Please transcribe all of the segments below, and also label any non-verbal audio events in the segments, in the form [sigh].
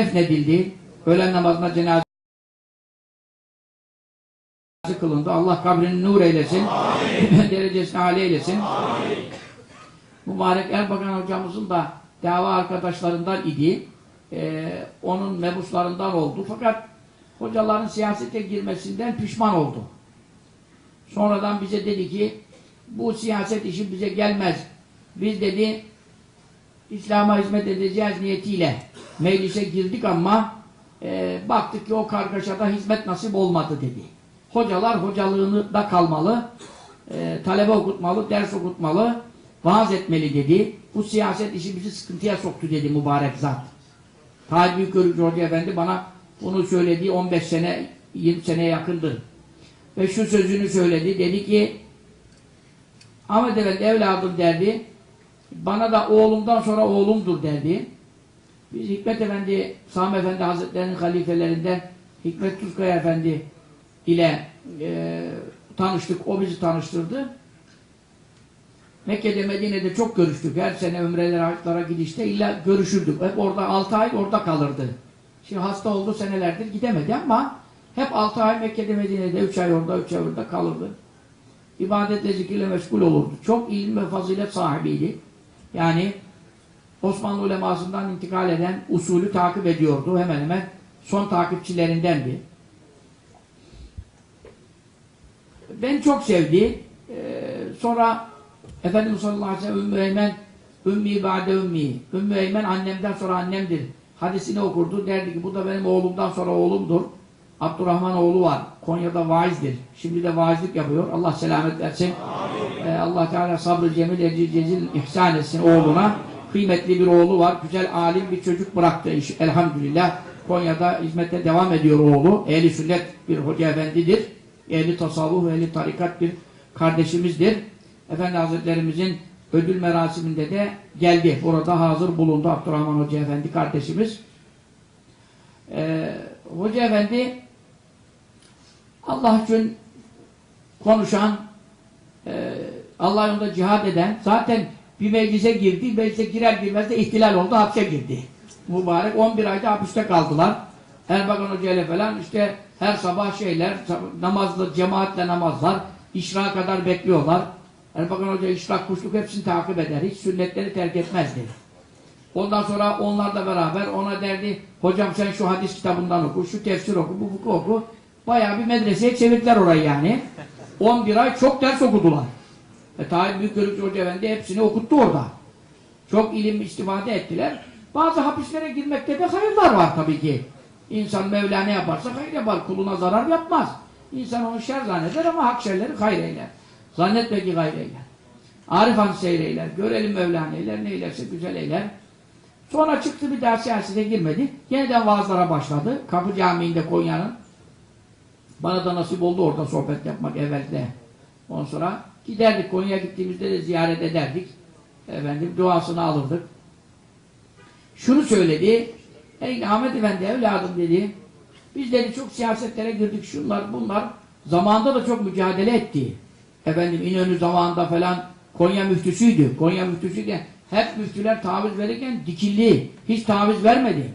defnedildi. Öğlen namazına cenaze kılındı. Allah kabrini nur eylesin. [laughs] Derecesini âli eylesin. Mübarek Erbakan hocamızın da dava arkadaşlarından idi. Ee, onun mebuslarından oldu. Fakat hocaların siyasete girmesinden pişman oldu. Sonradan bize dedi ki bu siyaset işi bize gelmez. Biz dedi İslam'a hizmet edeceğiz niyetiyle meclise girdik ama e, baktık ki o kargaşada hizmet nasip olmadı dedi. Hocalar hocalığını da kalmalı, e, talebe okutmalı, ders okutmalı, vaaz etmeli dedi. Bu siyaset işi bizi sıkıntıya soktu dedi mübarek zat. Tayyip Büyükörükçü Hoca Efendi bana bunu söylediği 15 sene, 20 seneye yakındır. Ve şu sözünü söyledi. Dedi ki Ahmet Efendi evladım derdi. Bana da oğlumdan sonra oğlumdur derdi. Biz Hikmet Efendi, Sami Efendi Hazretleri'nin halifelerinden Hikmet Tuzkaya Efendi ile e, tanıştık. O bizi tanıştırdı. Mekke'de, Medine'de çok görüştük. Her sene ömrelere, haclara gidişte illa görüşürdük. Hep orada 6 ay orada kalırdı. Şimdi hasta oldu senelerdir gidemedi ama hep 6 ay Mekke'de, Medine'de 3 ay orada, 3 ay orada kalırdı. İbadetle, zikirle meşgul olurdu. Çok ilim ve fazilet sahibiydi. Yani Osmanlı ulemasından intikal eden usulü takip ediyordu. Hemen hemen son takipçilerindendi. Beni çok sevdi. Ee, sonra Efendimiz sallallahu aleyhi ve sellem Ümmü Eymen Ümmi ba'de ümmi. Ümmü Eymen annemden sonra annemdir. Hadisini okurdu. Derdi ki bu da benim oğlumdan sonra oğlumdur. Abdurrahman oğlu var. Konya'da vaizdir. Şimdi de vaizlik yapıyor. Allah selamet versin. Ee, Allah Teala sabrı cemil ecil cezil ihsan etsin oğluna. Kıymetli bir oğlu var. Güzel alim bir çocuk bıraktı. Elhamdülillah. Konya'da hizmete devam ediyor oğlu. Ehli sünnet bir hoca efendidir. Ehli tasavvuf, ehli tarikat bir kardeşimizdir. Efendi Hazretlerimizin ödül merasiminde de geldi. Burada hazır bulundu Abdurrahman Hoca Efendi kardeşimiz. Ee, Hoca Efendi Allah için konuşan, e, Allah yolunda cihad eden, zaten bir meclise girdi, meclise girer girmez de ihtilal oldu, hapse girdi. Mübarek 11 ayda hapiste kaldılar. Erbakan Hoca ile falan işte her sabah şeyler, namazlı, cemaatle namazlar, işra kadar bekliyorlar. Erbakan Hoca işrak, kuşluk hepsini takip eder. Hiç sünnetleri terk etmezdi. Ondan sonra onlarla beraber ona derdi, hocam sen şu hadis kitabından oku, şu tefsir oku, bu fıkıh oku. Bayağı bir medreseye çevirdiler orayı yani. 11 ay çok ders okudular. E, Tahir Büyükörükçü Hoca Efendi hepsini okuttu orada. Çok ilim istifade ettiler. Bazı hapislere girmekte de hayırlar var tabii ki. İnsan Mevla ne yaparsa hayır yapar. Kuluna zarar yapmaz. İnsan onu şer zanneder ama hak şerleri hayır eyler. Zannetme ki hayır eyler. Arifan seyreyler. Görelim Mevla neyler, neylerse güzel eyler. Sonra çıktı bir daha siyasete girmedi. Yeniden vaazlara başladı. Kapı Camii'nde Konya'nın. Bana da nasip oldu orada sohbet yapmak evvelde. Ondan sonra giderdik. Konya'ya gittiğimizde de ziyaret ederdik. Efendim duasını alırdık. Şunu söyledi. Ey Ahmet Efendi evladım dedi. Biz dedi çok siyasetlere girdik şunlar bunlar. Zamanında da çok mücadele etti. Efendim İnönü zamanında falan Konya müftüsüydü. Konya müftüsüyken hep müftüler taviz verirken dikilli. Hiç taviz vermedi.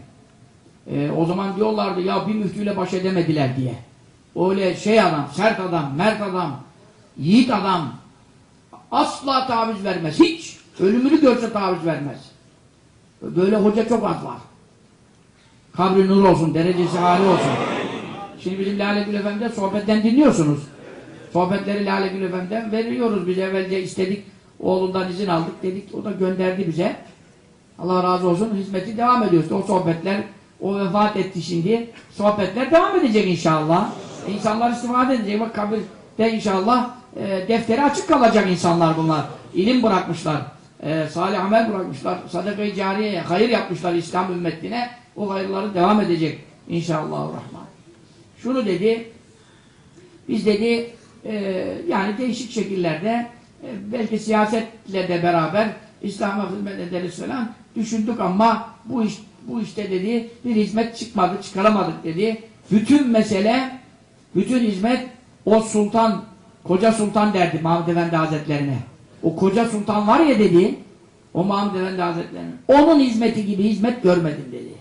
Ee, o zaman diyorlardı ya bir müftüyle baş edemediler diye. Öyle şey adam, sert adam, mert adam, yiğit adam asla taviz vermez. Hiç. Ölümünü görse taviz vermez. Böyle hoca çok az var. Kabri nur olsun, derecesi hali olsun. Şimdi bizim Lale Gül Efendi'de sohbetten dinliyorsunuz. Sohbetleri Lale Gül Efendi'den veriyoruz. Biz evvelce istedik, oğlundan izin aldık dedik. O da gönderdi bize. Allah razı olsun. Hizmeti devam ediyor. O sohbetler, o vefat etti şimdi. Sohbetler devam edecek inşallah. İnsanlar istifade edecek. Bak kabirde inşallah e, defteri açık kalacak insanlar bunlar. İlim bırakmışlar. E, salih amel bırakmışlar. Sadaka-i cariyeye hayır yapmışlar İslam ümmetine. O hayırları devam edecek inşallah. Rahman. Şunu dedi. Biz dedi e, yani değişik şekillerde e, belki siyasetle de beraber İslam'a hizmet ederiz falan düşündük ama bu iş bu işte dedi bir hizmet çıkmadı, çıkaramadık dedi. Bütün mesele, bütün hizmet o sultan, koca sultan derdi Mahmud Efendi Hazretlerine. O koca sultan var ya dedi, o Mahmud Efendi Hazretlerine. Onun hizmeti gibi hizmet görmedim dedi.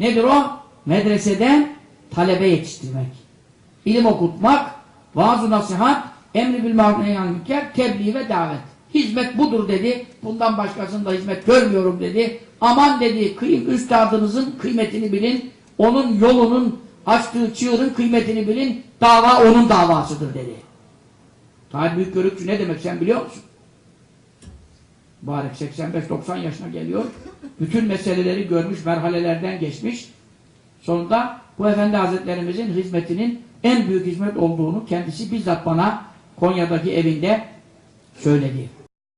Nedir o? Medreseden talebe yetiştirmek. İlim okutmak, vaaz-ı nasihat, emri bil maruf nehyan münker, tebliğ ve davet. Hizmet budur dedi. Bundan başkasında hizmet görmüyorum dedi. Aman dedi, kıyım üstadınızın kıymetini bilin. Onun yolunun açtığı çığırın kıymetini bilin. Dava onun davasıdır dedi. Tahir Büyük Görükçü ne demek sen biliyor musun? Mübarek 85-90 yaşına geliyor. Bütün meseleleri görmüş, merhalelerden geçmiş. Sonunda bu Efendi Hazretlerimizin hizmetinin en büyük hizmet olduğunu kendisi bizzat bana Konya'daki evinde söyledi.